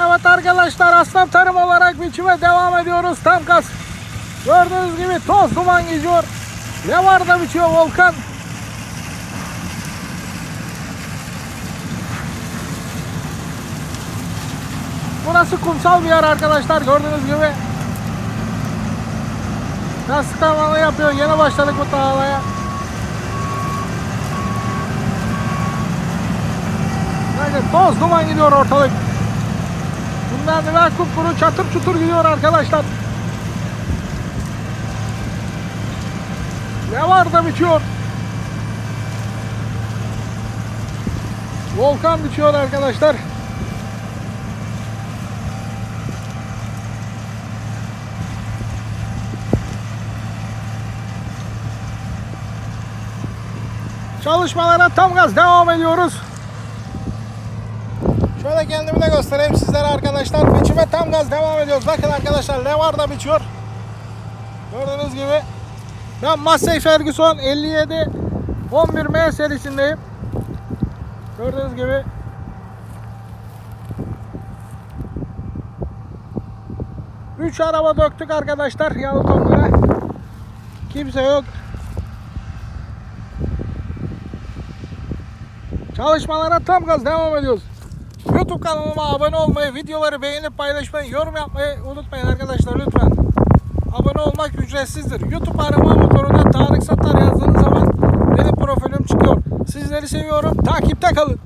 Evet arkadaşlar aslan tarım olarak biçime devam ediyoruz. Tam gaz. Gördüğünüz gibi toz duman gidiyor. Ne var da biçiyor Volkan. Burası kumsal bir yer arkadaşlar gördüğünüz gibi. Lastik tamamen yapıyor. Yeni başladık bu tarlaya. Bakın toz duman gidiyor ortalık. Bundan evvel kupkuru çatır çutur gidiyor arkadaşlar. Ne var da bitiyor. Volkan bitiyor arkadaşlar. Çalışmalara tam gaz devam ediyoruz. Şöyle kendimi de göstereyim sizlere arkadaşlar. Biçime tam gaz devam ediyoruz. Bakın arkadaşlar levar da biçiyor. Gördüğünüz gibi. Ben Massey Ferguson 57 11M serisindeyim. Gördüğünüz gibi. Üç araba döktük arkadaşlar yalı toplara. Kimse yok. Çalışmalara tam gaz devam ediyoruz. YouTube kanalıma abone olmayı, videoları beğenip paylaşmayı, yorum yapmayı unutmayın arkadaşlar lütfen. Abone olmak ücretsizdir. YouTube arama motoruna Tarık Satar yazdığınız zaman benim profilim çıkıyor. Sizleri seviyorum. Takipte kalın.